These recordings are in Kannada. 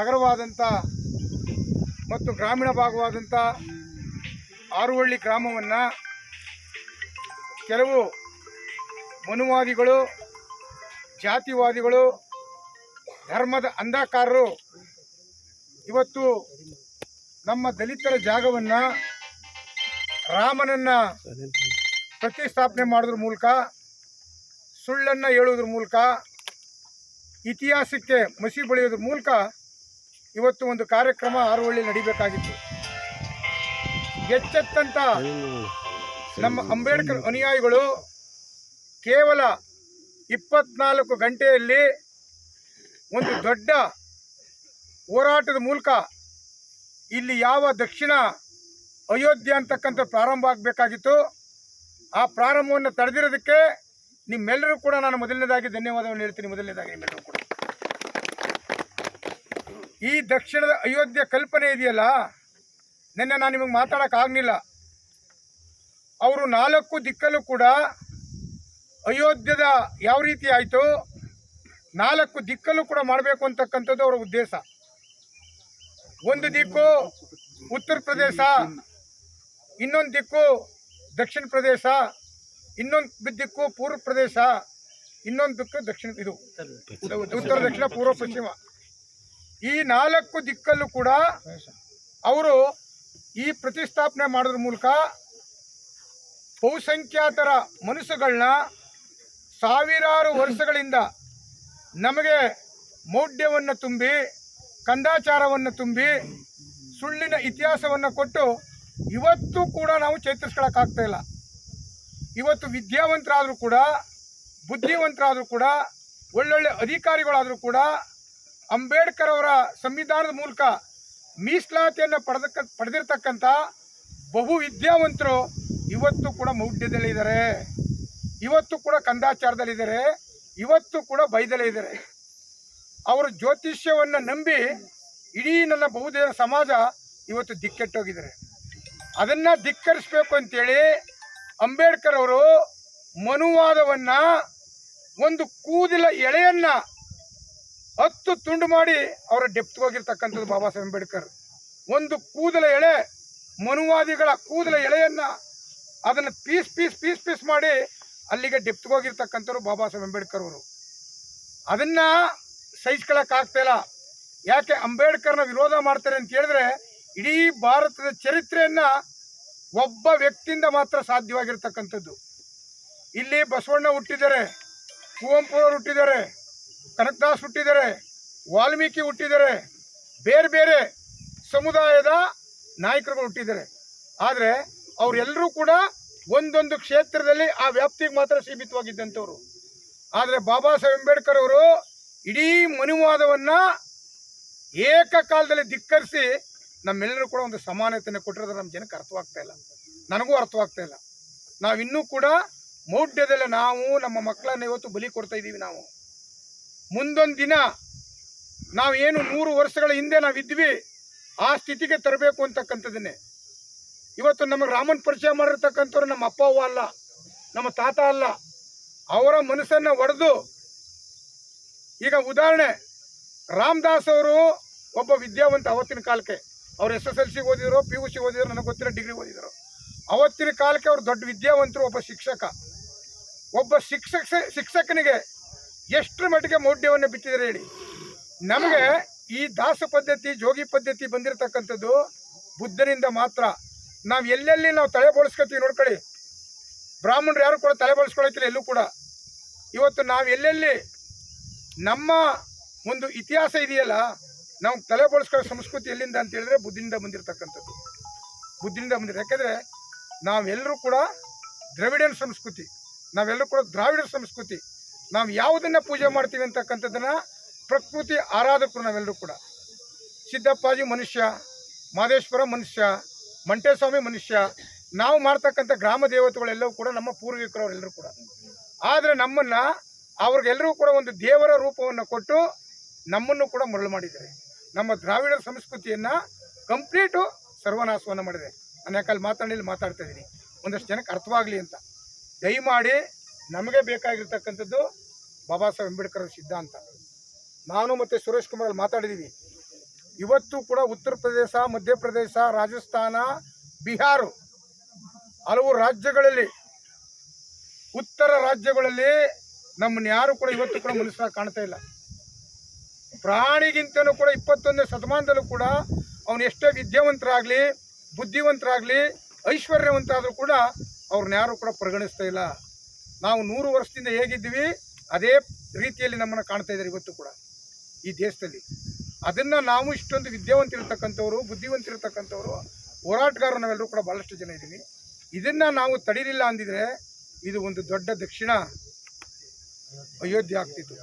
ನಗರವಾದಂಥ ಮತ್ತು ಗ್ರಾಮೀಣ ಭಾಗವಾದಂಥ ಆರುವಳ್ಳಿ ಗ್ರಾಮವನ್ನು ಕೆಲವು ಮನುವಾದಿಗಳು, ಜಾತಿವಾದಿಗಳು, ಧರ್ಮದ ಅಂಧಕಾರರು ಇವತ್ತು ನಮ್ಮ ದಲಿತರ ಜಾಗವನ್ನು ರಾಮನನ್ನು ಪ್ರತಿಷ್ಠಾಪನೆ ಮಾಡೋದ್ರ ಮೂಲಕ, ಸುಳ್ಳನ್ನು ಹೇಳೋದ್ರ ಮೂಲಕ, ಇತಿಹಾಸಕ್ಕೆ ಮಸಿ ಬಳಿಯೋದ್ರ ಮೂಲಕ ಇವತ್ತು ಒಂದು ಕಾರ್ಯಕ್ರಮ ಆರುವಳ್ಳಿ ನಡಿಬೇಕಾಗಿತ್ತು. ಎಚ್ಚೆತ್ತಂತ ನಮ್ಮ ಅಂಬೇಡ್ಕರ್ ಅನುಯಾಯಿಗಳು ಕೇವಲ ಇಪ್ಪತ್ನಾಲ್ಕು ಗಂಟೆಯಲ್ಲಿ ಒಂದು ದೊಡ್ಡ ಹೋರಾಟದ ಮೂಲಕ ಇಲ್ಲಿ ಯಾವ ದಕ್ಷಿಣ ಅಯೋಧ್ಯೆ ಅಂತಕ್ಕಂಥ ಪ್ರಾರಂಭ ಆಗಬೇಕಾಗಿತ್ತು. ಆ ಪ್ರಾರಂಭವನ್ನು ತಡೆದಿರೋದಕ್ಕೆ ನಿಮ್ಮೆಲ್ಲರೂ ಕೂಡ ನಾನು ಮೊದಲನೇದಾಗಿ ಧನ್ಯವಾದವನ್ನು ಹೇಳ್ತೀನಿ. ಮೊದಲನೇದಾಗಿ ನಿಮ್ಮೆಲ್ಲರೂ ಕೂಡ. ಈ ದಕ್ಷಿಣದ ಅಯೋಧ್ಯೆ ಕಲ್ಪನೆ ಇದೆಯಲ್ಲ? ನಿನ್ನೆ ನಾನು ನಿಮಗೆ ಮಾತಾಡೋಕ್ಕಾಗಲಿಲ್ಲ ಅವರು ನಾಲ್ಕು ದಿಕ್ಕಲ್ಲೂ ಕೂಡ ಅಯೋಧ್ಯದ ಯಾವ ರೀತಿ ಆಯಿತು? ನಾಲ್ಕು ದಿಕ್ಕಲ್ಲೂ ಕೂಡ ಮಾಡಬೇಕು ಅಂತಕ್ಕಂಥದ್ದು ಅವರ ಉದ್ದೇಶ. ಒಂದು ದಿಕ್ಕು ಉತ್ತರ ಪ್ರದೇಶ, ಇನ್ನೊಂದು ದಿಕ್ಕು ದಕ್ಷಿಣ ಪ್ರದೇಶ, ಇನ್ನೊಂದು ದಿಕ್ಕು ಪೂರ್ವ ಪ್ರದೇಶ, ಇನ್ನೊಂದು ದಿಕ್ಕು ದಕ್ಷಿಣ, ಇದು ಉತ್ತರ ದಕ್ಷಿಣ, ಪೂರ್ವ ಪಶ್ಚಿಮ. ಈ ನಾಲ್ಕು ದಿಕ್ಕಲ್ಲೂ ಕೂಡ ಅವರು ಈ ಪ್ರತಿಷ್ಠಾಪನೆ ಮಾಡೋದ್ರ ಮೂಲಕ ಬಹುಸಂಖ್ಯಾತರ ಮನಸ್ಸುಗಳನ್ನ ಸಾವಿರಾರು ವರ್ಷಗಳಿಂದ ನಮಗೆ ಮೌಢ್ಯವನ್ನು ತುಂಬಿ, ಕಂದಾಚಾರವನ್ನು ತುಂಬಿ, ಸುಳ್ಳಿನ ಇತಿಹಾಸವನ್ನು ಕೊಟ್ಟು ಇವತ್ತು ಕೂಡ ನಾವು ಚೇತರಿಸ್ಕೊಳಕ್ಕಾಗ್ತಾ ಇಲ್ಲ. ಇವತ್ತು ವಿದ್ಯಾವಂತರಾದರೂ ಕೂಡ, ಬುದ್ಧಿವಂತರಾದರೂ ಕೂಡ, ಒಳ್ಳೊಳ್ಳೆ ಅಧಿಕಾರಿಗಳಾದರೂ ಕೂಡ ಅಂಬೇಡ್ಕರ್ ಅವರ ಸಂವಿಧಾನದ ಮೂಲಕ ಮೀಸಲಾತಿಯನ್ನು ಪಡೆದಕ್ಕ ಪಡೆದಿರ್ತಕ್ಕಂಥ ಬಹು ವಿದ್ಯಾವಂತರು ಇವತ್ತು ಕೂಡ ಮೌಢ್ಯದಲ್ಲಿದ್ದಾರೆ ಇವತ್ತು ಕೂಡ ಕಂದಾಚಾರದಲ್ಲಿದ್ದಾರೆ ಇವತ್ತು ಕೂಡ ಬೈದಲೇ ಇದ್ದಾರೆ. ಅವರ ಜ್ಯೋತಿಷ್ಯವನ್ನು ನಂಬಿ ಇಡೀ ನನ್ನ ಬಹುದೇವ ಸಮಾಜ ಇವತ್ತು ದಿಕ್ಕೆಟ್ಟೋಗಿದ್ದಾರೆ. ಅದನ್ನು ಧಿಕ್ಕರಿಸ್ಬೇಕು ಅಂತೇಳಿ ಅಂಬೇಡ್ಕರ್ ಅವರು ಮನುವಾದವನ್ನು, ಒಂದು ಕೂದಲ ಎಳೆಯನ್ನ ಹತ್ತು ತುಂಡು ಮಾಡಿ ಅವರ ಡೆಪ್ತ್ ಹೋಗಿರ್ತಕ್ಕಂಥದ್ದು ಬಾಬಾ ಸಾಹೇಬ್ ಅಂಬೇಡ್ಕರ್. ಒಂದು ಕೂದಲ ಎಳೆ, ಮನುವಾದಿಗಳ ಕೂದಲ ಎಳೆಯನ್ನ ಅದನ್ನು ಪೀಸ್ ಪೀಸ್ ಪೀಸ್ ಪೀಸ್ ಮಾಡಿ ಅಲ್ಲಿಗೆ ಡೆಪ್ತ್ ಹೋಗಿರ್ತಕ್ಕಂಥವ್ರು ಬಾಬಾ ಸಾಹೇಬ್ ಅಂಬೇಡ್ಕರ್ ಅವರು. ಅದನ್ನ ಸಹಿಸ್ಕೊಳಕ್ಕಾಗ್ತಾ ಇಲ್ಲ. ಯಾಕೆ ಅಂಬೇಡ್ಕರ್ನ ವಿರೋಧ ಮಾಡ್ತಾರೆ ಅಂತ ಹೇಳಿದ್ರೆ ಇಡೀ ಭಾರತದ ಚರಿತ್ರೆಯನ್ನ ಒಬ್ಬ ವ್ಯಕ್ತಿಯಿಂದ ಮಾತ್ರ ಸಾಧ್ಯವಾಗಿರ್ತಕ್ಕಂಥದ್ದು. ಇಲ್ಲಿ ಬಸವಣ್ಣ ಹುಟ್ಟಿದ್ದಾರೆ, ಕುವೆಂಪುರವ್ರು ಹುಟ್ಟಿದ್ದಾರೆ ಕನಕದಾಸ್ ಹುಟ್ಟಿದ್ದಾರೆ ವಾಲ್ಮೀಕಿ ಹುಟ್ಟಿದ್ದಾರೆ ಬೇರೆ ಬೇರೆ ಸಮುದಾಯದ ನಾಯಕರುಗಳು ಹುಟ್ಟಿದ್ದಾರೆ ಆದರೆ ಅವರೆಲ್ಲರೂ ಕೂಡ ಒಂದೊಂದು ಕ್ಷೇತ್ರದಲ್ಲಿ ಆ ವ್ಯಾಪ್ತಿಗೆ ಮಾತ್ರ ಸೀಮಿತವಾಗಿದ್ದಂಥವ್ರು. ಆದರೆ ಬಾಬಾ ಸಾಹೇಬ್ ಅಂಬೇಡ್ಕರ್ ಅವರು ಇಡೀ ಮನುವಾದವನ್ನು ಏಕಕಾಲದಲ್ಲಿ ಧಿಕ್ಕರಿಸಿ ನಮ್ಮೆಲ್ಲರೂ ಕೂಡ ಒಂದು ಸಮಾನತೆಯನ್ನು ಕೊಟ್ಟಿರೋದು ನಮ್ಮ ಜನಕ್ಕೆ ಅರ್ಥವಾಗ್ತಾ ಇಲ್ಲ. ನನಗೂ ಅರ್ಥವಾಗ್ತಾ ಇಲ್ಲ. ನಾವಿನ್ನೂ ಕೂಡ ಮೌಢ್ಯದಲ್ಲೇ ನಾವು ನಮ್ಮ ಮಕ್ಕಳನ್ನು ಇವತ್ತು ಬಲಿ ಕೊಡ್ತಾ ಇದ್ದೀವಿ ನಾವು. ಮುಂದೊಂದು ದಿನ ನಾವು ಏನು ನೂರು ವರ್ಷಗಳ ಹಿಂದೆ ನಾವು ಇದ್ವಿ, ಆ ಸ್ಥಿತಿಗೆ ತರಬೇಕು ಅಂತಕ್ಕಂಥದ್ದನ್ನೇ. ಇವತ್ತು ನಮಗೆ ರಾಮನ್ ಪರಿಚಯ ಮಾಡಿರ್ತಕ್ಕಂಥವ್ರು ನಮ್ಮ ಅಪ್ಪ ಅವ್ವ ಅಲ್ಲ, ನಮ್ಮ ತಾತ ಅಲ್ಲ, ಅವರ ಮನಸ್ಸನ್ನು ಒಡೆದು ಈಗ ಉದಾಹರಣೆ, ರಾಮದಾಸ್ ಅವರು ಒಬ್ಬ ವಿದ್ಯಾವಂತ ಅವತ್ತಿನ ಕಾಲಕ್ಕೆ, ಅವ್ರು ಎಸ್ ಎಸ್ ಎಲ್ ಸಿ ಓದಿದ್ರು ಪಿ ಯು ಸಿ ಓದಿದ್ರು, ನನಗೆ ಗೊತ್ತಿರೋ ಡಿಗ್ರಿ ಓದಿದ್ರು. ಅವತ್ತಿನ ಕಾಲಕ್ಕೆ ಅವ್ರು ದೊಡ್ಡ ವಿದ್ಯಾವಂತರು, ಒಬ್ಬ ಶಿಕ್ಷಕ. ಒಬ್ಬ ಶಿಕ್ಷಕ ಶಿಕ್ಷಕನಿಗೆ ಎಷ್ಟರ ಮಟ್ಟಿಗೆ ಮೌಢ್ಯವನ್ನು ಬಿಟ್ಟಿದ್ದಾರೆ ಹೇಳಿ. ನಮಗೆ ಈ ದಾಸ ಪದ್ಧತಿ, ಜೋಗಿ ಪದ್ಧತಿ ಬಂದಿರತಕ್ಕಂಥದ್ದು ಬುದ್ಧನಿಂದ ಮಾತ್ರ. ನಾವು ಎಲ್ಲೆಲ್ಲಿ ನಾವು ತಲೆ ಬೋಳಿಸ್ಕೊತೀವಿ ನೋಡ್ಕೊಳ್ಳಿ ಬ್ರಾಹ್ಮಣರು ಯಾರು ಕೂಡ ತಲೆ ಬೋಳಿಸ್ಕೊಳಕ್ಕಿಲ್ಲ ಎಲ್ಲೂ ಕೂಡ. ಇವತ್ತು ನಾವು ಎಲ್ಲೆಲ್ಲಿ ನಮ್ಮ ಒಂದು ಇತಿಹಾಸ ಇದೆಯಲ್ಲ, ನಾವು ತಲೆ ಬಳಸ್ಕೊಳ್ಳೋ ಸಂಸ್ಕೃತಿ ಎಲ್ಲಿಂದ ಅಂತ ಹೇಳಿದ್ರೆ ಬುದ್ಧಿನಿಂದ ಬಂದಿರತಕ್ಕಂಥದ್ದು. ಬುದ್ಧಿನಿಂದ ಬಂದಿರ ಯಾಕೆಂದರೆ ನಾವೆಲ್ಲರೂ ಕೂಡ ದ್ರವಿಡಿಯನ್ ಸಂಸ್ಕೃತಿ. ನಾವೆಲ್ಲರೂ ಕೂಡ ದ್ರಾವಿಡ ಸಂಸ್ಕೃತಿ. ನಾವು ಯಾವುದನ್ನು ಪೂಜೆ ಮಾಡ್ತೀವಿ ಅಂತಕ್ಕಂಥದ್ದನ್ನು ಪ್ರಕೃತಿ ಆರಾಧಕರು ನಾವೆಲ್ಲರೂ ಕೂಡ. ಸಿದ್ದಪ್ಪಾಜಿ ಮನುಷ್ಯ, ಮಾದೇಶ್ವರ ಮನುಷ್ಯ, ಮಂಟೇಸ್ವಾಮಿ ಮನುಷ್ಯ, ನಾವು ಮಾಡ್ತಕ್ಕಂಥ ಗ್ರಾಮ ದೇವತೆಗಳೆಲ್ಲವೂ ಕೂಡ ನಮ್ಮ ಪೂರ್ವಿಕರು ಅವರೆಲ್ಲರೂ ಕೂಡ. ಆದರೆ ನಮ್ಮನ್ನು ಅವ್ರಿಗೆಲ್ಲರೂ ಕೂಡ ಒಂದು ದೇವರ ರೂಪವನ್ನು ಕೊಟ್ಟು ನಮ್ಮನ್ನು ಕೂಡ ಮರಳು ಮಾಡಿದ್ದಾರೆ. ನಮ್ಮ ದ್ರಾವಿಡ ಸಂಸ್ಕೃತಿಯನ್ನು ಕಂಪ್ಲೀಟು ಸರ್ವನಾಶವನ್ನು ಮಾಡಿದೆ. ನಾನು ಯಾಕಲ್ಲಿ ಮಾತಾಡಲಿ ಮಾತಾಡ್ತಾ ಇದ್ದೀನಿ. ಒಂದಷ್ಟು ಜನಕ್ಕೆ ಅರ್ಥವಾಗಲಿ ಅಂತ. ದಯಮಾಡಿ ನಮಗೆ ಬೇಕಾಗಿರ್ತಕ್ಕಂಥದ್ದು ಬಾಬಾ ಸಾಹೇಬ್ ಅಂಬೇಡ್ಕರ್ ಸಿದ್ಧಾಂತ. ನಾನು ಮತ್ತು ಸುರೇಶ್ ಕುಮಾರ್ ಅಲ್ಲಿ ಮಾತಾಡಿದ್ದೀವಿ ಇವತ್ತು ಕೂಡ ಉತ್ತರ ಪ್ರದೇಶ ಮಧ್ಯಪ್ರದೇಶ ರಾಜಸ್ಥಾನ, ಬಿಹಾರ ಹಲವು ರಾಜ್ಯಗಳಲ್ಲಿ, ಉತ್ತರ ರಾಜ್ಯಗಳಲ್ಲಿ ನಮ್ಮನ್ನ ಯಾರು ಕೂಡ ಇವತ್ತು ಕೂಡ ಮನುಷ್ಯ ಕಾಣ್ತಾ ಇಲ್ಲ. ಪ್ರಾಣಿಗಿಂತನೂ ಕೂಡ ಇಪ್ಪತ್ತೊಂದನೇ ಶತಮಾನದಲ್ಲೂ ಕೂಡ ಅವನು ಎಷ್ಟೇ ವಿದ್ಯಾವಂತರಾಗಲಿ, ಬುದ್ಧಿವಂತರಾಗಲಿ, ಐಶ್ವರ್ಯವಂತರಾದರೂ ಕೂಡ ಅವ್ರನ್ನ ಯಾರು ಕೂಡ ಪರಿಗಣಿಸ್ತಾ ಇಲ್ಲ. ನಾವು ನೂರು ವರ್ಷದಿಂದ ಹೇಗಿದ್ದೀವಿ ಅದೇ ರೀತಿಯಲ್ಲಿ ನಮ್ಮನ್ನು ಕಾಣ್ತಾ ಇದ್ದಾರೆ ಇವತ್ತು ಕೂಡ ಈ ದೇಶದಲ್ಲಿ. ಅದನ್ನು ನಾವು ಇಷ್ಟೊಂದು ವಿದ್ಯಾವಂತಿರ್ತಕ್ಕಂಥವ್ರು, ಬುದ್ಧಿವಂತಿರ್ತಕ್ಕಂಥವ್ರು, ಹೋರಾಟಗಾರರು ನಾವೆಲ್ಲರೂ ಕೂಡ ಭಾಳಷ್ಟು ಜನ ಇದ್ದೀವಿ. ಇದನ್ನು ನಾವು ತಡೀಲಿಲ್ಲ ಅಂದಿದ್ರೆ ಇದು ಒಂದು ದೊಡ್ಡ ದಕ್ಷಿಣ ಅಯೋಧ್ಯೆ ಆಗ್ತಿತ್ತು.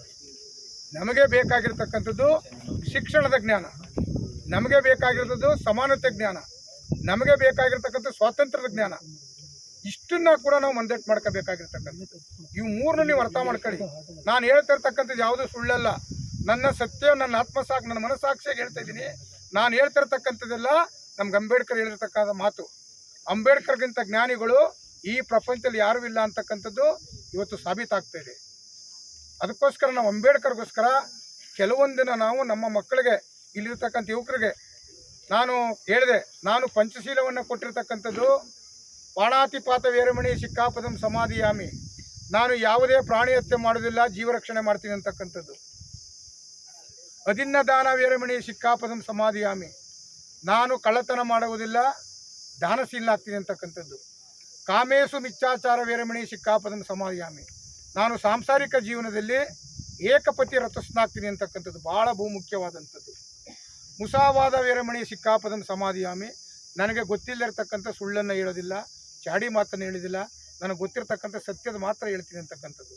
ನಮಗೆ ಬೇಕಾಗಿರ್ತಕ್ಕಂಥದ್ದು ಶಿಕ್ಷಣದ ಜ್ಞಾನ. ನಮಗೆ ಬೇಕಾಗಿರೋದು ಸಮಾನತೆ ಜ್ಞಾನ. ನಮಗೆ ಬೇಕಾಗಿರ್ತಕ್ಕಂಥ ಸ್ವಾತಂತ್ರ್ಯದ ಜ್ಞಾನ. ಇಷ್ಟನ್ನ ಕೂಡ ನಾವು ಮಂದಟ್ ಮಾಡ್ಕೋಬೇಕಾಗಿರ್ತಕ್ಕಂಥದ್ದು. ಇವು ಮೂರನ್ನ ನೀವು ಅರ್ಥ ಮಾಡ್ಕೊಳ್ಳಿ. ನಾನು ಹೇಳ್ತಿರ್ತಕ್ಕಂಥದ್ದು ಯಾವುದೂ ಸುಳ್ಳಲ್ಲ. ನನ್ನ ಸತ್ಯ, ನನ್ನ ಆತ್ಮಸಾಕ್, ನನ್ನ ಮನಸ್ಸಾಕ್ಷಿಯಾಗಿ ಹೇಳ್ತಾ ಇದ್ದೀನಿ. ನಾನು ಹೇಳ್ತಾ ಇರ್ತಕ್ಕಂಥದ್ದೆಲ್ಲ ನಮ್ಗೆ ಅಂಬೇಡ್ಕರ್ ಹೇಳಿರ್ತಕ್ಕಂಥ ಮಾತು. ಅಂಬೇಡ್ಕರ್ಗಿಂತ ಜ್ಞಾನಿಗಳು ಈ ಪ್ರಪಂಚದಲ್ಲಿ ಯಾರೂ ಇಲ್ಲ ಅಂತಕ್ಕಂಥದ್ದು ಇವತ್ತು ಸಾಬೀತಾಗ್ತಾ ಇದೆ. ಅದಕ್ಕೋಸ್ಕರ ನಾವು ಅಂಬೇಡ್ಕರ್ಗೋಸ್ಕರ ಕೆಲವೊಂದಿನ ನಾವು ನಮ್ಮ ಮಕ್ಕಳಿಗೆ, ಇಲ್ಲಿರ್ತಕ್ಕಂಥ ಯುವಕರಿಗೆ ನಾನು ಹೇಳಿದೆ, ನಾನು ಪಂಚಶೀಲವನ್ನು ಕೊಟ್ಟಿರ್ತಕ್ಕಂಥದ್ದು ಪಾಣಾತಿಪಾತ ವೇರಮಣಿ ಸಿಕ್ಕಾಪದಂ ಸಮಾಧಿಯಾಮಿ. ನಾನು ಯಾವುದೇ ಪ್ರಾಣಿ ಹತ್ಯೆ ಜೀವ ರಕ್ಷಣೆ ಮಾಡ್ತೀನಿ ಅಂತಕ್ಕಂಥದ್ದು. ಅದಿನ್ನ ದಾನ ವೀರಮಣಿ ಸಿಕ್ಕಾಪದಂ ಸಮಾಧಿಯಾಮಿ. ನಾನು ಕಳ್ಳತನ ಮಾಡುವುದಿಲ್ಲ ದಾನಶೀಲ ಆಗ್ತೀನಿ ಅಂತಕ್ಕಂಥದ್ದು. ಕಾಮೇಶು ಮಿಚ್ಚಾಚಾರ ವೀರಮಣಿ ಸಿಕ್ಕಾಪದಂ ಸಮಾಧಿಯಾಮಿ. ನಾನು ಸಾಂಸಾರಿಕ ಜೀವನದಲ್ಲಿ ಏಕಪತಿ ರಥಸ್ನಾಗ್ತೀನಿ ಅಂತಕ್ಕಂಥದ್ದು, ಬಹಳ ಬಹುಮುಖ್ಯವಾದಂಥದ್ದು. ಮುಸಾವಾದ ವೀರಮಣಿ ಸಿಕ್ಕಾಪದಂ ಸಮಾಧಿಯಾಮಿ. ನನಗೆ ಗೊತ್ತಿಲ್ಲದಿರ್ತಕ್ಕಂಥ ಸುಳ್ಳನ್ನು ಹೇಳೋದಿಲ್ಲ ಚಾಡಿ ಮಾತನ್ನು ಹೇಳಿದಿಲ್ಲ ನನಗೆ ಗೊತ್ತಿರ್ತಕ್ಕಂಥ ಸತ್ಯದ ಮಾತ್ರ ಹೇಳ್ತೀನಿ ಅಂತಕ್ಕಂಥದ್ದು.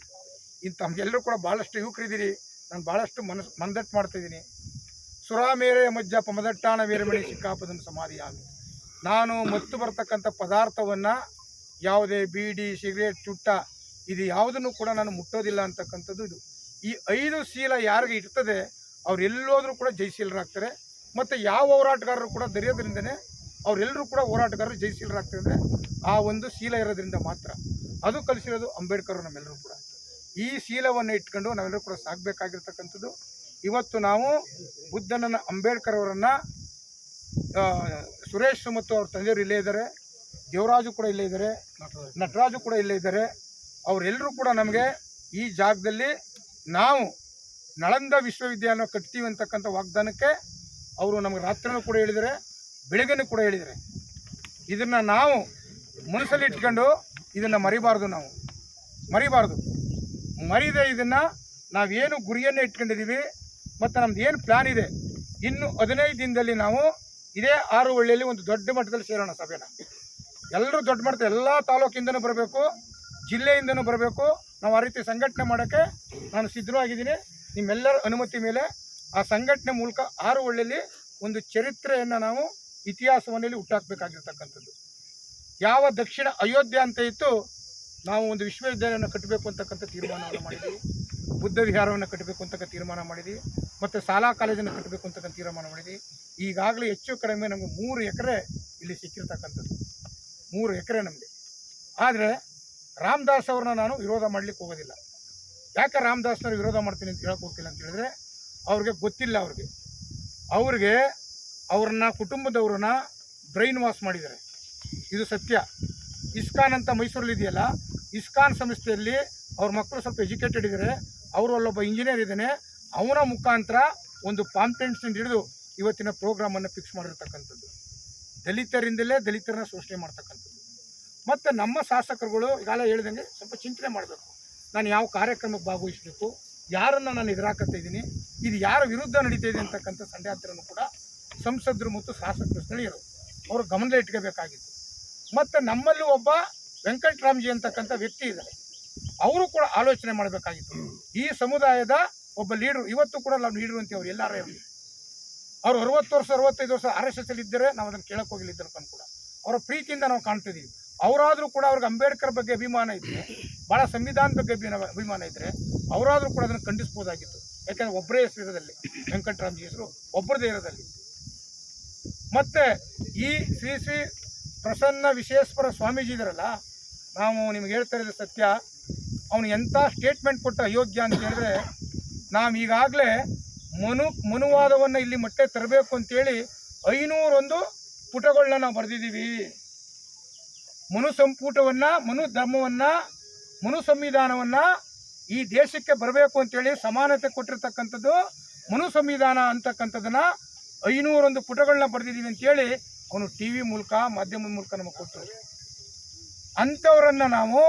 ಇಂಥ ಎಲ್ಲರೂ ಕೂಡ ಭಾಳಷ್ಟು ಯುವಕರಿದ್ದೀರಿ. ನಾನು ಭಾಳಷ್ಟು ಮನಸ್ ಮಂದಟ್ಟು ಸುರಾ ಮೇರೆ ಮಜ್ಜ ಪಮದಟ್ಟಾಣ ವೇರಮಣಿ ಸಿಕ್ಕಾಪದನ ಸಮಾಧಿಯಾಮಿ ನಾನು ಮತ್ತು ಬರ್ತಕ್ಕಂಥ ಪದಾರ್ಥವನ್ನು ಯಾವುದೇ ಬೀಡಿ, ಸಿಗರೇಟ್, ಚುಟ್ಟ ಇದು ಯಾವುದನ್ನು ಕೂಡ ನಾನು ಮುಟ್ಟೋದಿಲ್ಲ ಅಂತಕ್ಕಂಥದ್ದು ಇದು. ಈ ಐದು ಶೀಲ ಯಾರಿಗೆ ಇರ್ತದೆ, ಅವರೆಲ್ಲೋದ್ರೂ ಕೂಡ ಜಯಶೀಲರಾಗ್ತಾರೆ. ಮತ್ತು ಯಾವ ಹೋರಾಟಗಾರರು ಕೂಡ ದೊರೆಯೋದ್ರಿಂದನೇ ಅವರೆಲ್ಲರೂ ಕೂಡ ಹೋರಾಟಗಾರರು ಜಯಶೀಲರಾಗ್ತಾರೆ ಅಂದರೆ ಆ ಒಂದು ಶೀಲ ಇರೋದ್ರಿಂದ ಮಾತ್ರ. ಅದು ಕಲಿಸಿರೋದು ಅಂಬೇಡ್ಕರ್ ನಮ್ಮೆಲ್ಲರೂ ಕೂಡ. ಈ ಶೀಲವನ್ನು ಇಟ್ಕೊಂಡು ನಾವೆಲ್ಲರೂ ಕೂಡ ಸಾಗಬೇಕಾಗಿರ್ತಕ್ಕಂಥದ್ದು. ಇವತ್ತು ನಾವು ಬುದ್ಧನ ಅಂಬೇಡ್ಕರ್ ಅವರನ್ನು ಸುರೇಶ್ ಮತ್ತು ಅವ್ರ ತಂದೆಯವರು ಇಲ್ಲೇ ಇದ್ದಾರೆ. ದೇವರಾಜು ಕೂಡ ಇಲ್ಲೇ ಇದ್ದಾರೆ. ನಟರಾಜು ಕೂಡ ಇಲ್ಲೇ ಇದ್ದಾರೆ. ಅವರೆಲ್ಲರೂ ಕೂಡ ನಮಗೆ ಈ ಜಾಗದಲ್ಲಿ ನಾವು ನಳಂದ ವಿಶ್ವವಿದ್ಯಾಲಯ ಕಟ್ತೀವಿ ಅಂತಕ್ಕಂಥ ವಾಗ್ದಾನಕ್ಕೆ ಅವರು ನಮಗೆ ರಾತ್ರಿನೂ ಕೂಡ ಹೇಳಿದ್ದಾರೆ. ಬೆಳಗ್ಗೆನೂ ಕೂಡ ಹೇಳಿದರೆ ಇದನ್ನು ನಾವು ಮನಸ್ಸಲ್ಲಿ ಇಟ್ಕೊಂಡು ಇದನ್ನು ಮರಿಬಾರ್ದು ನಾವು. ಮರಿಬಾರ್ದು. ಮರಿದೆ ಇದನ್ನು ನಾವೇನು ಗುರಿಯನ್ನು ಇಟ್ಕೊಂಡಿದ್ದೀವಿ, ಮತ್ತು ನಮ್ದು ಏನು ಪ್ಲ್ಯಾನ್ ಇದೆ, ಇನ್ನು ಹದಿನೈದು ದಿನದಲ್ಲಿ ನಾವು ಇದೇ ಆರು ಹಳ್ಳಿಯಲ್ಲಿ ಒಂದು ದೊಡ್ಡ ಮಟ್ಟದಲ್ಲಿ ಸೇರೋಣ ಸಭೆನ. ಎಲ್ಲರೂ ದೊಡ್ಡ ಮಟ್ಟದ ಎಲ್ಲ ತಾಲೂಕಿಂದನೂ ಬರಬೇಕು, ಜಿಲ್ಲೆಯಿಂದನೂ ಬರಬೇಕು. ನಾವು ಆ ರೀತಿ ಸಂಘಟನೆ ಮಾಡೋಕ್ಕೆ ನಾನು ಸಿದ್ಧವಾಗಿದ್ದೀನಿ. ನಿಮ್ಮೆಲ್ಲರ ಅನುಮತಿ ಮೇಲೆ ಆ ಸಂಘಟನೆ ಮೂಲಕ ಆರು ಹಳ್ಳಿಯಲ್ಲಿ ಒಂದು ಚರಿತ್ರೆಯನ್ನು ನಾವು ಇತಿಹಾಸವನ್ನಲ್ಲಿ ಹುಟ್ಟಾಕಬೇಕಾಗಿರ್ತಕ್ಕಂಥದ್ದು. ಯಾವ ದಕ್ಷಿಣ ಅಯೋಧ್ಯೆ ಅಂತ ಇತ್ತು, ನಾವು ಒಂದು ವಿಶ್ವವಿದ್ಯಾಲಯವನ್ನು ಕಟ್ಟಬೇಕು ಅಂತಕ್ಕಂಥ ತೀರ್ಮಾನವನ್ನು ಮಾಡಿದ್ವಿ. ಬುದ್ಧ ವಿಹಾರವನ್ನು ಕಟ್ಟಬೇಕು ಅಂತಕ್ಕ ತೀರ್ಮಾನ ಮಾಡಿದ್ವಿ. ಮತ್ತು ಶಾಲಾ ಕಾಲೇಜನ್ನು ಕಟ್ಟಬೇಕು ಅಂತಕ್ಕಂಥ ತೀರ್ಮಾನ ಮಾಡಿದ್ವಿ. ಈಗಾಗಲೇ ಹೆಚ್ಚು ಕಡಿಮೆ ನಮಗೆ ಮೂರು ಎಕರೆ ಇಲ್ಲಿ ಸಿಕ್ಕಿರ್ತಕ್ಕಂಥದ್ದು. ಮೂರು ಎಕರೆ ನಮಗೆ. ಆದರೆ ರಾಮದಾಸ್ ಅವ್ರನ್ನ ನಾನು ವಿರೋಧ ಮಾಡಲಿಕ್ಕೆ ಹೋಗೋದಿಲ್ಲ. ಯಾಕೆ ರಾಮದಾಸ್ನವ್ರು ವಿರೋಧ ಮಾಡ್ತೀನಿ ಅಂತ ಹೇಳಕ್ಕೆ ಹೋಗ್ತಿಲ್ಲ ಅಂತ ಹೇಳಿದ್ರೆ, ಅವ್ರಿಗೆ ಗೊತ್ತಿಲ್ಲ ಅವ್ರಿಗೆ. ಅವ್ರಿಗೆ ಅವ್ರನ್ನ ಕುಟುಂಬದವ್ರನ್ನ ಬ್ರೈನ್ ವಾಶ್ ಮಾಡಿದ್ದಾರೆ. ಇದು ಸತ್ಯ. ಇಸ್ಕಾನ್ ಅಂತ ಮೈಸೂರಲ್ಲಿ ಇದೆಯಲ್ಲ, ಇಸ್ಕಾನ್ ಸಂಸ್ಥೆಯಲ್ಲಿ ಅವ್ರ ಮಕ್ಕಳು ಸ್ವಲ್ಪ ಎಜುಕೇಟೆಡ್ ಇದ್ದಾರೆ ಅವರು ಅಲ್ಲೊಬ್ಬ ಇಂಜಿನಿಯರ್ ಇದ್ದಾನೆ ಅವನ ಮುಖಾಂತರ ಒಂದು ಪಾಂಪ್ಲೆಂಟ್ಸಿಂದ ಹಿಡಿದು ಇವತ್ತಿನ ಪ್ರೋಗ್ರಾಮನ್ನು ಫಿಕ್ಸ್ ಮಾಡಿರ್ತಕ್ಕಂಥದ್ದು. ದಲಿತರಿಂದಲೇ ದಲಿತರನ್ನ ಶೋಷಣೆ ಮಾಡ್ತಕ್ಕಂಥದ್ದು. ಮತ್ತು ನಮ್ಮ ಶಾಸಕರುಗಳು ಈಗಾಗಲೇ ಹೇಳ್ದಂಗೆ ಸ್ವಲ್ಪ ಚಿಂತನೆ ಮಾಡಬೇಕು. ನಾನು ಯಾವ ಕಾರ್ಯಕ್ರಮಕ್ಕೆ ಭಾಗವಹಿಸಬೇಕು? ಯಾರನ್ನು ನಾನು ಎದುರಾಕತ್ತಾ ಇದ್ದೀನಿ? ಇದು ಯಾರ ವಿರುದ್ಧ ನಡೀತಾ ಇದೆ ಅಂತಕ್ಕಂಥ ಸಂಧ್ಯಾತ್ರನೂ ಕೂಡ ಸಂಸದರು ಮತ್ತು ಶಾಸಕರು ಸ್ಥಳೀಯರು. ಅವರು ಗಮನದಲ್ಲಿ ಇಟ್ಕೋಬೇಕಾಗಿತ್ತು. ಮತ್ತು ನಮ್ಮಲ್ಲಿ ಒಬ್ಬ ವೆಂಕಟರಾಮ್ಜಿ ಅಂತಕ್ಕಂಥ ವ್ಯಕ್ತಿ ಇದ್ದಾರೆ. ಅವರು ಕೂಡ ಆಲೋಚನೆ ಮಾಡಬೇಕಾಗಿತ್ತು. ಈ ಸಮುದಾಯದ ಒಬ್ಬ ಲೀಡ್ರು, ಇವತ್ತು ಕೂಡ ನಾವು ಲೀಡ್ರು ಅಂತೀವಿ ಅವ್ರು ಎಲ್ಲಾರೇ ಇರಲಿ ಅವರು ಅರವತ್ತು ವರ್ಷ, ಅರವತ್ತೈದು ವರ್ಷ ಆರ್ ಎಸ್ ಎಸ್ ಅಲ್ಲಿ ಇದ್ದರೆ ನಾವು ಅದನ್ನು ಕೇಳಕ್ಕೆ ಹೋಗಿಲ್ಲ ಕೂಡ. ಅವರ ಪ್ರೀತಿಯಿಂದ ನಾವು ಕಾಣ್ತಿದ್ದೀವಿ. ಅವರಾದರೂ ಕೂಡ ಅವ್ರಿಗೆ ಅಂಬೇಡ್ಕರ್ ಬಗ್ಗೆ ಅಭಿಮಾನ ಇದ್ದರೆ ಭಾಳ ಸಂವಿಧಾನ ಬಗ್ಗೆ ಅಭಿಮಾನ ಇದ್ದರೆ ಅವರಾದರೂ ಕೂಡ ಅದನ್ನು ಖಂಡಿಸ್ಬೋದಾಗಿತ್ತು. ಯಾಕಂದರೆ ಒಬ್ಬರೇ ಹೆಸರು ಇರೋದಲ್ಲಿ ವೆಂಕಟರಾಮ್ಜಿ ಹೆಸರು ಒಬ್ಬರದೇ ಇರೋದಲ್ಲಿ. ಮತ್ತು ಈ ಶ್ರೀ ಶ್ರೀ ಪ್ರಸನ್ನ ವಿಶ್ವೇಶ್ವರ ಸ್ವಾಮೀಜಿ ಇದರಲ್ಲ, ನಾವು ನಿಮ್ಗೆ ಹೇಳ್ತಾ ಇರೋದು ಸತ್ಯ. ಅವನು ಎಂಥ ಸ್ಟೇಟ್ಮೆಂಟ್ ಕೊಟ್ಟ ಅಯೋಗ್ಯ ಅಂತ ಹೇಳಿದ್ರೆ, ನಾವು ಈಗಾಗಲೇ ಮನು, ಮನುವಾದವನ್ನು ಇಲ್ಲಿ ಮಟ್ಟೆ ತರಬೇಕು ಅಂತೇಳಿ ಐನೂರೊಂದು ಪುಟಗಳನ್ನ ನಾವು ಬರೆದಿದ್ದೀವಿ. ಮನು ಸಂಪುಟವನ್ನು, ಮನು ಧರ್ಮವನ್ನು, ಮನು ಸಂವಿಧಾನವನ್ನು ಈ ದೇಶಕ್ಕೆ ಬರಬೇಕು ಅಂತೇಳಿ ಸಮಾನತೆ ಕೊಟ್ಟಿರ್ತಕ್ಕಂಥದ್ದು ಮನು ಸಂವಿಧಾನ ಅಂತಕ್ಕಂಥದ್ದನ್ನ ಐನೂರೊಂದು ಪುಟಗಳನ್ನ ಬರೆದಿದ್ದೀವಿ ಅಂತೇಳಿ ಅವನು ಟಿ ವಿ ಮೂಲಕ, ಮಾಧ್ಯಮದ ಮೂಲಕ ನಮಗೆ ಕೊಟ್ಟರು. ಅಂಥವರನ್ನು ನಾವು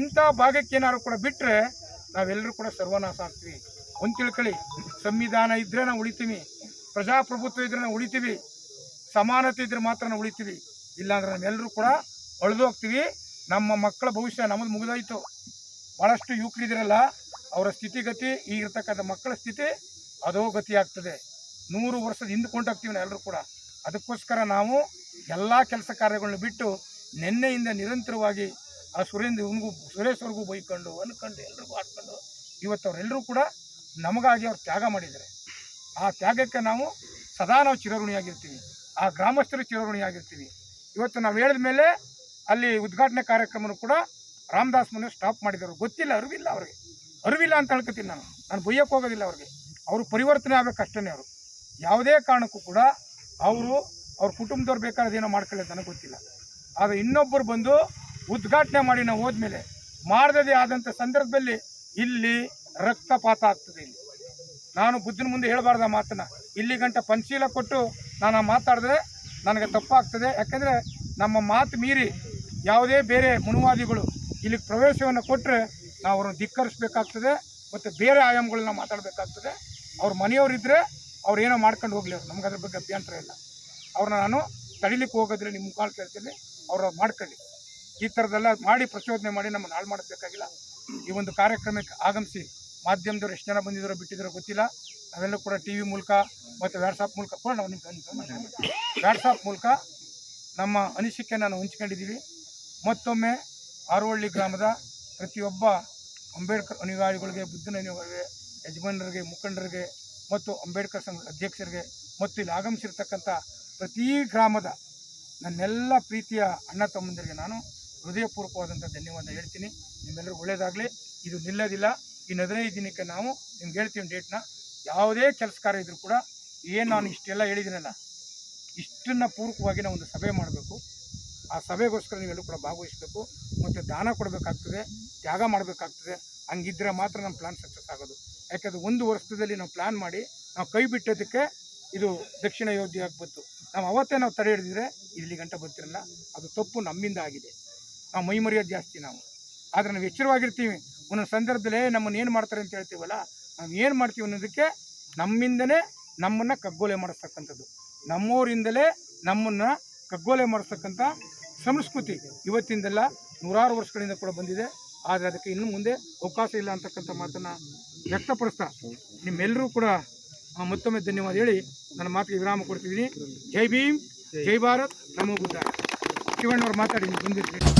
ಇಂಥ ಭಾಗಕ್ಕೆ ಏನಾದ್ರು ಕೂಡ ಬಿಟ್ಟರೆ ನಾವೆಲ್ಲರೂ ಕೂಡ ಸರ್ವನಾಶ ಆಗ್ತೀವಿ. ಒಂದು ತಿಳ್ಕೊಳ್ಳಿ ಸಂವಿಧಾನ ಇದ್ದರೆ ನಾವು ಉಳಿತೀವಿ, ಪ್ರಜಾಪ್ರಭುತ್ವ ಇದ್ರೆ ನಾವು ಉಳಿತೀವಿ, ಸಮಾನತೆ ಇದ್ರೆ ಮಾತ್ರ ನಾವು ಉಳಿತೀವಿ. ಇಲ್ಲಾಂದ್ರೆ ನಾವೆಲ್ಲರೂ ಕೂಡ ಅಳೆದು ಹೋಗ್ತೀವಿ. ನಮ್ಮ ಮಕ್ಕಳ ಭವಿಷ್ಯ ನಮ್ಮದು ಮುಗಿದಾಯಿತು. ಭಾಳಷ್ಟು ಯುವಕರಿದಿರಲ್ಲ, ಅವರ ಸ್ಥಿತಿಗತಿ, ಈಗಿರ್ತಕ್ಕಂಥ ಮಕ್ಕಳ ಸ್ಥಿತಿ, ಅದೋ ಗತಿ ಆಗ್ತದೆ. ನೂರು ವರ್ಷದ ಹಿಂದ್ಕೊಂಡು ಹೋಗ್ತೀವಿ ಎಲ್ಲರೂ ಕೂಡ. ಅದಕ್ಕೋಸ್ಕರ ನಾವು ಎಲ್ಲ ಕೆಲಸ ಕಾರ್ಯಗಳನ್ನ ಬಿಟ್ಟು ನಿನ್ನೆಯಿಂದ ನಿರಂತರವಾಗಿ ಆ ಸುರೇಂದ್ರ ಇವನಿಗೂ ಸುರೇಶ್ವರಿಗೂ ಬೈಕೊಂಡು, ಅನ್ಕೊಂಡು, ಎಲ್ರಿಗೂ ಆಡ್ಕೊಂಡು ಇವತ್ತು ಅವರೆಲ್ಲರೂ ಕೂಡ ನಮಗಾಗಿ ಅವ್ರು ತ್ಯಾಗ ಮಾಡಿದ್ದಾರೆ. ಆ ತ್ಯಾಗಕ್ಕೆ ನಾವು ಸದಾ ನಾವು ಚಿರಋಣಿಯಾಗಿರ್ತೀವಿ. ಆ ಗ್ರಾಮಸ್ಥರು ಚಿರಋಣಿಯಾಗಿರ್ತೀವಿ. ಇವತ್ತು ನಾವು ಹೇಳಿದ ಮೇಲೆ ಅಲ್ಲಿ ಉದ್ಘಾಟನೆ ಕಾರ್ಯಕ್ರಮನೂ ಕೂಡ ರಾಮದಾಸ್ ಮನೆ ಸ್ಟಾಪ್ ಮಾಡಿದರು. ಗೊತ್ತಿಲ್ಲ, ಅರಿವಿಲ್ಲ ಅವ್ರಿಗೆ. ಅರಿವಿಲ್ಲ ಅಂತ ಹೇಳ್ಕೊತೀನಿ ನಾನು. ನಾನು ಬೈಯಕ್ಕೆ ಹೋಗೋದಿಲ್ಲ ಅವ್ರಿಗೆ. ಅವರು ಪರಿವರ್ತನೆ ಆಗಬೇಕಷ್ಟೇ ಅವರು. ಯಾವುದೇ ಕಾರಣಕ್ಕೂ ಕೂಡ ಅವರು ಅವ್ರ ಕುಟುಂಬದವ್ರು ಬೇಕಾದ್ರೆ ಏನೋ ಮಾಡ್ಕೊಳ್ಳಿ ನನಗೆ ಗೊತ್ತಿಲ್ಲ. ಆದರೆ ಇನ್ನೊಬ್ಬರು ಬಂದು ಉದ್ಘಾಟನೆ ಮಾಡಿ ನಾವು ಹೋದ್ಮೇಲೆ ಮಾಡದೇ ಆದಂಥ ಸಂದರ್ಭದಲ್ಲಿ ಇಲ್ಲಿ ರಕ್ತಪಾತ ಆಗ್ತದೆ ಇಲ್ಲಿ. ನಾನು ಬುದ್ಧನ ಮುಂದೆ ಹೇಳಬಾರ್ದ ಮಾತನ್ನ. ಇಲ್ಲಿ ಗಂಟ ಪಂಚೀಲ ಕೊಟ್ಟು ನಾನು ಮಾತಾಡಿದ್ರೆ ನನಗೆ ತಪ್ಪಾಗ್ತದೆ. ಯಾಕೆಂದರೆ ನಮ್ಮ ಮಾತು ಮೀರಿ ಯಾವುದೇ ಬೇರೆ ಮುನುವಾದಿಗಳು ಇಲ್ಲಿಗೆ ಪ್ರವೇಶವನ್ನು ಕೊಟ್ಟರೆ ನಾವು ಅವ್ರನ್ನ ಧಿಕ್ಕರಿಸಬೇಕಾಗ್ತದೆ. ಮತ್ತು ಬೇರೆ ಆಯಾಮಗಳನ್ನ ಮಾತಾಡಬೇಕಾಗ್ತದೆ. ಅವ್ರ ಮನೆಯವರಿದ್ದರೆ ಅವ್ರು ಏನೋ ಮಾಡ್ಕೊಂಡು ಹೋಗ್ಲಿ ಅವ್ರು. ನಮ್ಗೆ ಅದ್ರ ಬಗ್ಗೆ ಅಭ್ಯಂತರ ಇಲ್ಲ. ಅವ್ರನ್ನ ನಾನು ತಡಿಲಿಕ್ಕೆ ಹೋಗೋದ್ರೆ ನಿಮ್ಮ ಮುಖ ಕೇಳ್ತೀನಿ. ಅವ್ರು ಮಾಡ್ಕೊಳ್ಳಿ. ಈ ಥರದ್ದೆಲ್ಲ ಮಾಡಿ ಪ್ರಚೋದನೆ ಮಾಡಿ ನಮ್ಮನ್ನು ಹಾಳು ಮಾಡಬೇಕಾಗಿಲ್ಲ ಈ ಒಂದು ಕಾರ್ಯಕ್ರಮಕ್ಕೆ ಆಗಮಿಸಿ ಮಾಧ್ಯಮದವ್ರು ಎಷ್ಟು ಜನ ಬಂದಿದ್ದಾರೋ ಬಿಟ್ಟಿದ್ದಾರೋ ಗೊತ್ತಿಲ್ಲ. ಅದೆಲ್ಲ ಕೂಡ ಟಿ ವಿ ಮೂಲಕ ಮತ್ತು ವ್ಯಾಟ್ಸಾಪ್ ಮೂಲಕ ಕೂಡ ನಾವು ನಿಮ್ಮ ವ್ಯಾಟ್ಸಾಪ್ ಮೂಲಕ ನಮ್ಮ ಅನಿಸಿಕೆ ನಾನು ಹಂಚ್ಕೊಂಡಿದ್ದೀವಿ. ಮತ್ತೊಮ್ಮೆ ಆರೋಳ್ಳಿ ಗ್ರಾಮದ ಪ್ರತಿಯೊಬ್ಬ ಅಂಬೇಡ್ಕರ್ ಅನುಯಾಯಿಗಳಿಗೆ, ಬುದ್ಧನ ಅನುಯಾಯಿಗಳಿಗೆ, ಯಜಮಾನರಿಗೆ, ಮುಖಂಡರಿಗೆ ಮತ್ತು ಅಂಬೇಡ್ಕರ್ ಸಂಘ ಅಧ್ಯಕ್ಷರಿಗೆ ಮತ್ತು ಇಲ್ಲಿ ಆಗಮಿಸಿರ್ತಕ್ಕಂಥ ಪ್ರತಿ ಗ್ರಾಮದ ನನ್ನೆಲ್ಲ ಪ್ರೀತಿಯ ಅಣ್ಣ ತಮ್ಮಂದಿರಿಗೆ ನಾನು ಹೃದಯಪೂರ್ವಕವಾದಂಥ ಧನ್ಯವಾದ ಹೇಳ್ತೀನಿ. ನಿಮ್ಮೆಲ್ಲರೂ ಒಳ್ಳೆಯದಾಗಲಿ. ಇದು ನಿಲ್ಲೋದಿಲ್ಲ. ಇನ್ನು ಹದಿನೈದು ದಿನಕ್ಕೆ ನಾವು ನಿಮ್ಗೆ ಹೇಳ್ತೀವಿ ಡೇಟ್ನ. ಯಾವುದೇ ಕೆಲಸ ಕಾರ್ಯ ಇದ್ರೂ ಕೂಡ ಏನು ನಾನು ಇಷ್ಟೆಲ್ಲ ಹೇಳಿದ್ದೀನಲ್ಲ, ಇಷ್ಟನ್ನು ಪೂರ್ವಕವಾಗಿ ನಾವು ಒಂದು ಸಭೆ ಮಾಡಬೇಕು. ಆ ಸಭೆಗೋಸ್ಕರ ನೀವೆಲ್ಲರೂ ಕೂಡ ಭಾಗವಹಿಸಬೇಕು. ಮತ್ತು ದಾನ ಕೊಡಬೇಕಾಗ್ತದೆ, ತ್ಯಾಗ ಮಾಡಬೇಕಾಗ್ತದೆ. ಹಂಗಿದ್ರೆ ಮಾತ್ರ ನಮ್ಮ ಪ್ಲ್ಯಾನ್ ಸಕ್ಸಸ್ ಆಗೋದು. ಯಾಕಂದ್ರೆ ಒಂದು ವರ್ಷದಲ್ಲಿ ನಾವು ಪ್ಲ್ಯಾನ್ ಮಾಡಿ, ನಾವು ಕೈ ಬಿಟ್ಟೋದಕ್ಕೆ ಇದು ದಕ್ಷಿಣ ಯೋಧ್ಯ ಬಂತು. ನಾವು ಅವತ್ತೇ ನಾವು ತಡೆ ಹಿಡಿದಿದ್ರೆ ಇಲ್ಲಿ ಗಂಟ ಬರ್ತಿರಲ್ಲ. ಅದು ತಪ್ಪು ನಮ್ಮಿಂದ ಆಗಿದೆ. ನಾವು ಮೈ ಮರೆಯೋದು ಜಾಸ್ತಿ ನಾವು. ಆದರೆ ನಾವು ಎಚ್ಚರವಾಗಿರ್ತೀವಿ. ಒಂದೊಂದು ಸಂದರ್ಭದಲ್ಲಿ ನಮ್ಮನ್ನು ಏನು ಮಾಡ್ತಾರೆ ಅಂತ ಹೇಳ್ತೀವಲ್ಲ? ನಾವು ಏನು ಮಾಡ್ತೀವಿ ಅನ್ನೋದಕ್ಕೆ ನಮ್ಮಿಂದನೇ ನಮ್ಮನ್ನು ಕಗ್ಗೋಲೆ ಮಾಡಿಸ್ತಕ್ಕಂಥದ್ದು. ನಮ್ಮೂರಿಂದಲೇ ನಮ್ಮನ್ನು ಕಗ್ಗೋಲೆ ಮಾಡಿಸ್ತಕ್ಕಂಥ ಸಂಸ್ಕೃತಿ ಇವತ್ತಿಂದೆಲ್ಲ ನೂರಾರು ವರ್ಷಗಳಿಂದ ಕೂಡ ಬಂದಿದೆ. ಆದರೆ ಅದಕ್ಕೆ ಇನ್ನು ಮುಂದೆ ಅವಕಾಶ ಇಲ್ಲ ಅಂತಕ್ಕಂಥ ಮಾತನ್ನು ವ್ಯಕ್ತಪಡಿಸ್ತಾ ನಿಮ್ಮೆಲ್ಲರೂ ಕೂಡ ಮತ್ತೊಮ್ಮೆ ಧನ್ಯವಾದ ಹೇಳಿ ನನ್ನ ಮಾತಿಗೆ ವಿರಾಮ ಕೊಡ್ತಿದ್ದೀನಿ. ಜೈ ಭೀಮ್, ಜೈ ಭಾರತ್, ನಮೋ ಬುದ್ಧ. ಶಿವಣ್ಣವ್ರು ಮಾತಾಡಿ ನೀವು ಬಂದಿರ್ತೀವಿ